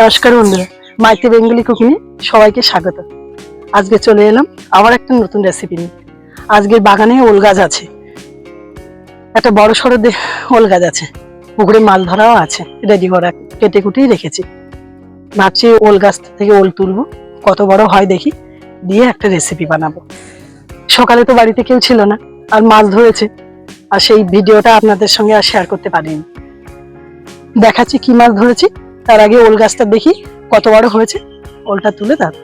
নমস্কার বন্ধুরা, মাইতি বেঙ্গলি কুকিংয়ে সবাইকে স্বাগত। আজকে চলে এলাম আবার একটা নতুন রেসিপি নিয়ে। আজকের বাগানে ওল গাছ আছে, একটা বড় সড়ো ওল গাছ আছে, পুকুরে মাছ ধরাও আছে রেডি করা, কেটে কুটিয়ে রেখেছি। ভাবছি ওল গাছ থেকে ওল তুলবো, কত বড় হয় দেখি, দিয়ে একটা রেসিপি বানাবো। সকালে তো বাড়িতে কেউ ছিল না, আর মাছ ধরেছে, আর সেই ভিডিওটা আপনাদের সঙ্গে আর শেয়ার করতে পারিনি। দেখাচ্ছি কি মাছ ধরেছি তার আগে ওল গাছটা দেখি, কত বড় হয়েছে। ওলটা তুলে তার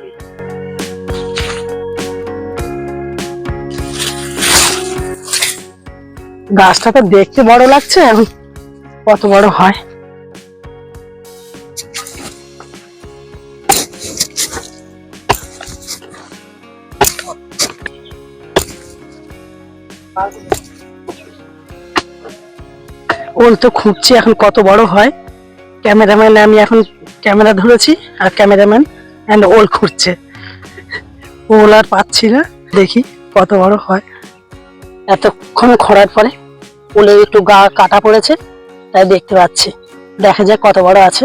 গাছটা তো দেখতে বড় লাগছে এখন, কত বড় হয়। ওল তো খুঁজছি এখন কত বড় হয়। ক্যামেরাম্যান আমি এখন ক্যামেরা ধরেছি আর ক্যামেরাম্যান অ্যান্ড ওল খুঁজছে ওল আর পাচ্ছি না। দেখি কত বড় হয়। এতক্ষণ খরার পরে ওলের একটু গা কাটা পড়েছে তাই দেখতে পাচ্ছি। দেখা যাক কত বড় আছে।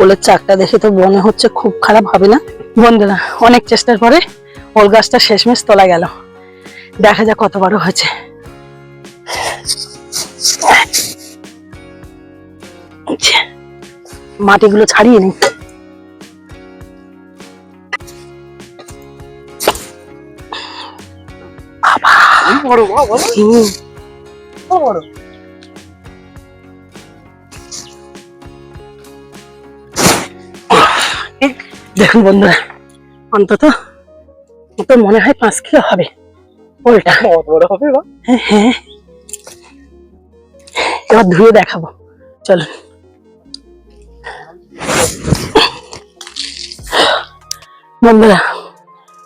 ওলের চাকটা দেখে তো মনে হচ্ছে খুব খারাপ হবে না। বন্ধুরা অনেক চেষ্টার পরে ওল গাছটা শেষমেশ তোলা গেল। দেখা যাক কত বড় হয়েছে। আচ্ছা, মাটিগুলো ছাড়িয়ে নিই দেখুন বন্ধুরা অন্তত তো মনে হয় পাঁচ কিলো হবে। ওলটা বড় হবে হ্যাঁ হ্যাঁ। এবার ধুয়ে দেখাবো। চলুন। বন্ধুরা,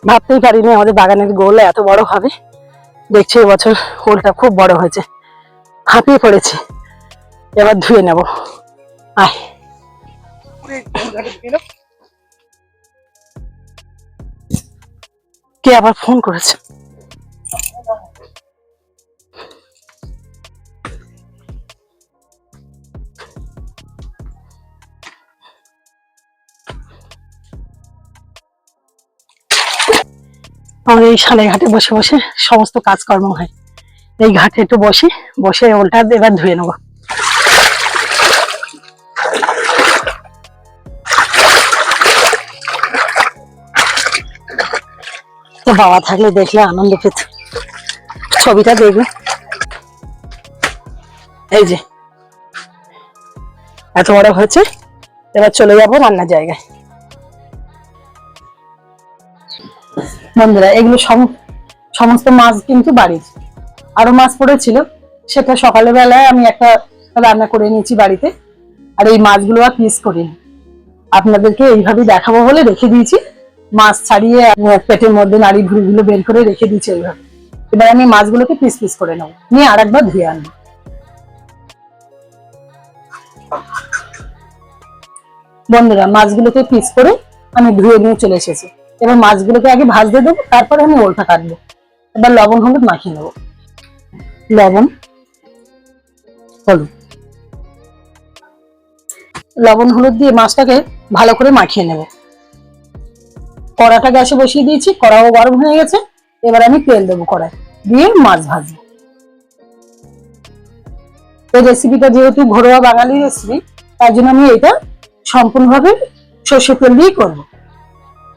ভাবতেই পারিনি আমাদের বাগানের গোল এত বড় হবে। দেখছি এবছর গোলটা খুব বড় হয়েছে। হাঁপিয়ে পড়েছে। এবার ধুয়ে নেব। আয়। কে আবার ফোন করেছে? আমার এই সালে ঘাটে বসে বসে সমস্ত কাজকর্ম হয়। এই ঘাটে একটু বসি, বসে ওলটা এবার ধুয়ে নেব। তো বাবা থাকলে দেখলে আনন্দ পেত। ছবিটা দেখবে। এই যে, এত বড় হয়েছে, এবার চলে যাব রান্নার জায়গায়। বন্ধুরা, এগুলো সম- সমস্ত মাছ কিন্তু বাড়ির। আরও মাছ পড়েছিল, সেটা সকালে বেলায় আমি একটা রান্না করে নিয়েছি বাড়িতে, আর এই মাছগুলো আর পিস করিনি। আপনাদেরকে এইভাবে দেখাবো বলে রেখে দিয়েছি। মাছ ছাড়িয়ে পেটের মধ্যে নাড়ি ভুড়িগুলো বের করে রেখে দিয়েছি এইভাবে। এবার আমি মাছগুলোকে পিস পিস করে নেব। নিয়ে আর একবার ধুয়ে আনব। বন্ধুরা, মাছগুলোকে পিস করে আমি ধুয়ে নিয়ে চলে এসেছি। এবার মাছগুলোকে আগে ভাজতে দেবো, তারপরে আমি ওলটা কাটবো। এবার লবণ, হলুদ মাখিয়ে নেব। লবণ, হলুদ। লবণ, হলুদ দিয়ে মাছটাকে ভালো করে মাখিয়ে নেব। কড়াটা গ্যাসে বসিয়ে দিয়েছি, কড়াও গরম হয়ে গেছে। এবার আমি তেল দেবো কড়াই দিয়ে মাছ ভাজবো। এই রেসিপিটা যেহেতু ঘরোয়া বাঙালি রেসিপি তার জন্য আমি এটা সম্পূর্ণভাবে সর্ষে তেল দিয়েই করব।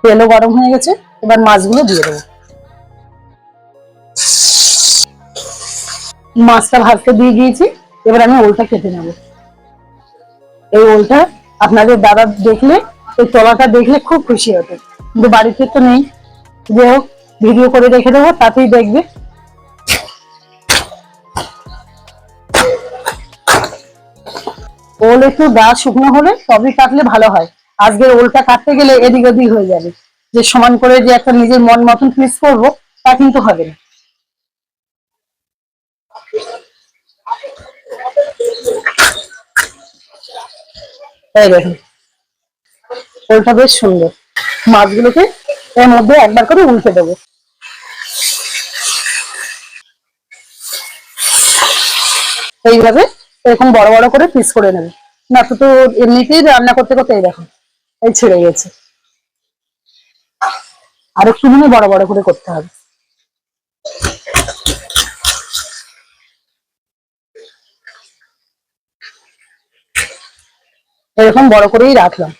তেলও গরম হয়ে গেছে, এবার মাছগুলো দিয়ে দেবো। মাছটা ভাজতে দিয়ে দিয়েছি, এবার আমি ওলটা কেটে নেব। এই ওলটা আপনাদের দাদা দেখলে, এই তলাটা দেখলে খুব খুশি হতো। কিন্তু বাড়িতে তো নেই। যে হোক, ভিডিও করে রেখে দেবো, তাতেই দেখবে। ওল একটু গা শুকনো হলে তবেই কাটলে ভালো হয়। আজকের ওলটা কাটতে গেলে এদিক ওদিক হয়ে যাবে। যে সমান করে যে একটা নিজের মন মতন পিস করব, তা কিন্তু হবে না। ওলটা বেশ সুন্দর। মাছগুলোকে এর মধ্যে একবার করে উল্টে দেবো। এইভাবে এরকম বড় বড় করে পিস করে নেবে। না তো তো এমনিতেই রান্না করতে করতে এই দেখো এই ছেড়ে গেছে। আর একটু দিনে বড় বড় করে করতে হবে। এরকম বড় করেই রাখলাম।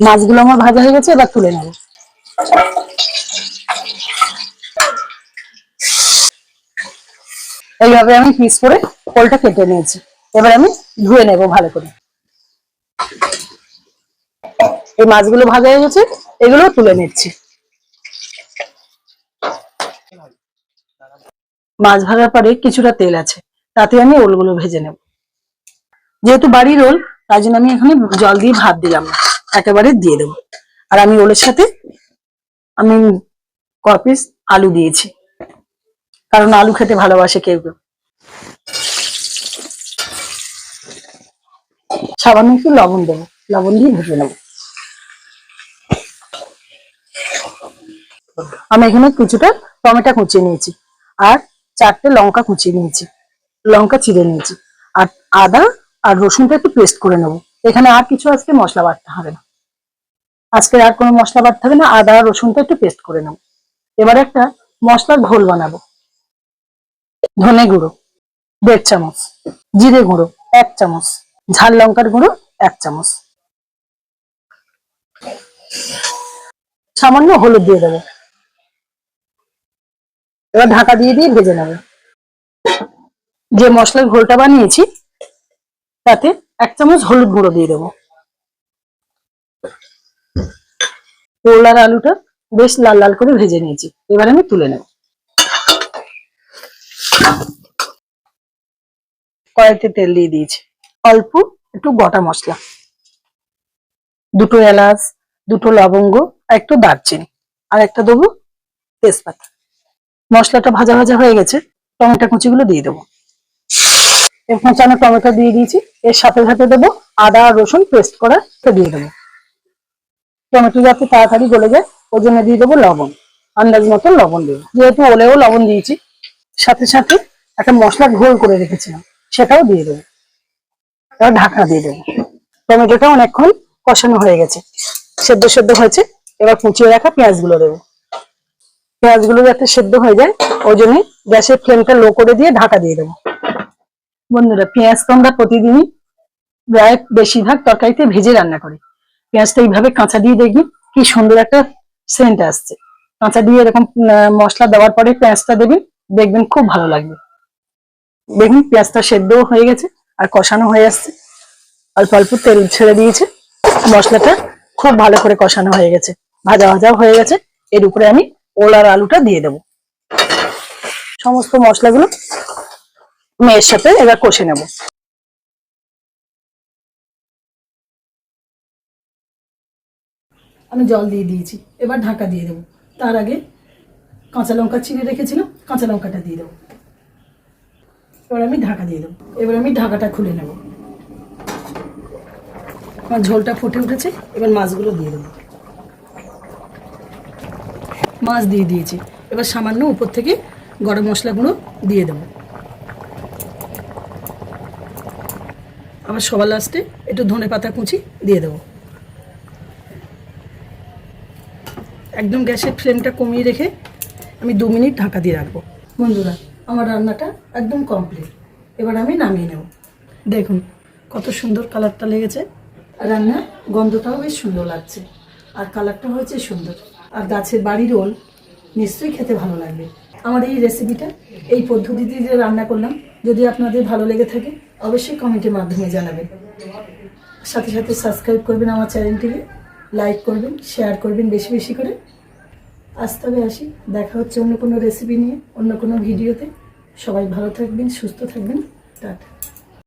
মাছগুলো আমার ভাজা হয়ে গেছে, এবার তুলে নেব। এইভাবে আমি পিস করে কোলটা কেটে নিয়েছি। এবার আমি ধুয়ে নেব ভালো করে। এই মাছগুলো ভাজা হয়ে গেছে, এগুলো তুলে নিচ্ছি। মাছ ভাজার পরে কিছুটা তেল আছে, তাতে আমি ওলগুলো ভেজে নেব। যেহেতু বাড়ির ওল, তাই জন্য আমি এখানে জল দিয়ে ভাত দিলাম না, একেবারে দিয়ে দেবো। আর আমি ওলের সাথে, আমি ক পিস আলু দিয়েছি, কারণ আলু খেতে ভালোবাসে কেউ কেউ। সামান্য একটু লবণ দেবো, লবণ দিয়ে ভেজে নেব। আমি এখানে কিছুটা টমেটো কুচিয়ে নিয়েছি আর চারটে লঙ্কা কুচিয়ে নিয়েছি, লঙ্কা চিড়ে নিয়েছি। আর আদা আর রসুনটা একটু পেস্ট করে নেব। এখানে আর কিছু আজকে মশলা বাটতে হবে না। আজকে আর কোনো মশলা বাটতে হবে না, আদা আর রসুনটা একটু পেস্ট করে নেব। এবার একটা মশলার ঘোল বানাবো। ধনে গুঁড়ো, দেড় চামচ, জিরে গুঁড়ো, এক চামচ, ঝাল লঙ্কার গুঁড়ো, এক চামচ। সামান্য হলুদ দিয়ে দেবো। এবার ঢাকা দিয়ে দিয়ে ভেজে নেবে। যে মশলার ঘোলটা বানিয়েছি, তাতে এক চামচ হলুদ গুঁড়ো দিয়ে দেবো। পোলার আলুটা বেশ লাল লাল করে ভেজে নিয়েছি। এবার আমি তুলে নেব। কড়াইতে তেল দিয়ে দিয়েছি। অল্প একটু গোটা মশলা। দুটো এলাচ, দুটো লবঙ্গ আর একটু দারচিনি। আর একটা দেবো তেজপাতা। মশলাটা ভাজা ভাজা হয়ে গেছে, টমেটো কুচিগুলো দিয়ে দেবো। এরকম চানা টমেটো দিয়ে দিয়েছি, এর সাথে সাথে দেবো আদা আর রসুন পেস্ট করা দিয়ে দেবো। টমেটো যাতে তাড়াতাড়ি গলে যায় ওই জন্য দিয়ে দেবো লবণ, আন্দাজ মতো লবণ দেবো। যেহেতু ওলেও লবণ দিয়েছি, সাথে সাথে একটা মশলা ঘোল করে রেখেছিলাম, সেটাও দিয়ে দেবো। এবার ঢাকনা দিয়ে দেবো। টমেটোটা অনেকক্ষণ কষানো হয়ে গেছে, সেদ্ধ সেদ্ধ হয়েছে, এবার কুচিয়ে রাখা পেঁয়াজগুলো দেবো। পেঁয়াজগুলো যাতে সেদ্ধ হয়ে যায় ওই জন্য গ্যাসের ফ্লেমটা লো করে দিয়ে ঢাকা দিয়ে দেবো। বন্ধুরা, পেঁয়াজ তো আমরা প্রতিদিনই প্রায় বেশিরভাগ তরকারিতে ভেজে রান্না করি। পেঁয়াজটা এইভাবে কাঁচা দিয়ে দেখবি কি সুন্দর একটা সেন্ট আসছে। কাঁচা দিয়ে এরকম মশলা দেওয়ার পরে পেঁয়াজটা দেবেন দেখবেন খুব ভালো লাগবে। দেখুন, পেঁয়াজটা সেদ্ধও হয়ে গেছে, আর কষানো হয়ে আসছে। অল্প অল্প তেল ছেড়ে দিয়েছে। মশলাটা খুব ভালো করে কষানো হয়ে গেছে। ভাজা ভাজাও হয়ে গেছে। এর উপরে আমি ওল আর আলুটা দিয়ে দেবো। সমস্ত মশলাগুলো মেয়ের সাথে এবার কষে নেব। আমি জল দিয়ে দিয়েছি, এবার ঢাকা দিয়ে দেবো। তার আগে কাঁচা লঙ্কা চিড়ে রেখেছিলাম, কাঁচা লঙ্কাটা দিয়ে দেবো। এবার আমি ঢাকা দিয়ে দেবো। এবার আমি ঢাকাটা খুলে নেব। আমার ঝোলটা ফুটে উঠেছে, এবার মাছগুলো দিয়ে দেবো। মাছ দিয়ে দিয়েছি। এবার সামান্য উপর থেকে গরম মশলা গুঁড়ো দিয়ে দেবো। আবার সবার লাস্টে একটু ধনে পাতা কুচি দিয়ে দেবো। একদম গ্যাসের ফ্লেমটা কমিয়ে রেখে আমি দু মিনিট ঢাকা দিয়ে রাখব। বন্ধুরা, আমার রান্নাটা একদম কমপ্লিট। এবার আমি নামিয়ে নেব। দেখুন, কত সুন্দর কালারটা লেগেছে। আর রান্না গন্ধটাও বেশ সুন্দর লাগছে। আর কালারটা হয়েছে সুন্দর। আর গাছের বাড়ির রোল নিশ্চয়ই খেতে ভালো লাগবে। আমার এই রেসিপিটা এই পদ্ধতিতে রান্না করলাম, যদি আপনাদের ভালো লেগে থাকে, অবশ্যই কমেন্টের মাধ্যমে জানাবেন। সাথে সাথে সাবস্ক্রাইব করবেন আমার চ্যানেলটিকে লাইক করবেন শেয়ার করবেন বেশি বেশি করে। আজ তবে আসি, দেখা হচ্ছে অন্য কোনো রেসিপি নিয়ে, অন্য কোনো ভিডিওতে। সবাই ভালো থাকবেন, সুস্থ থাকবেন। টাটা।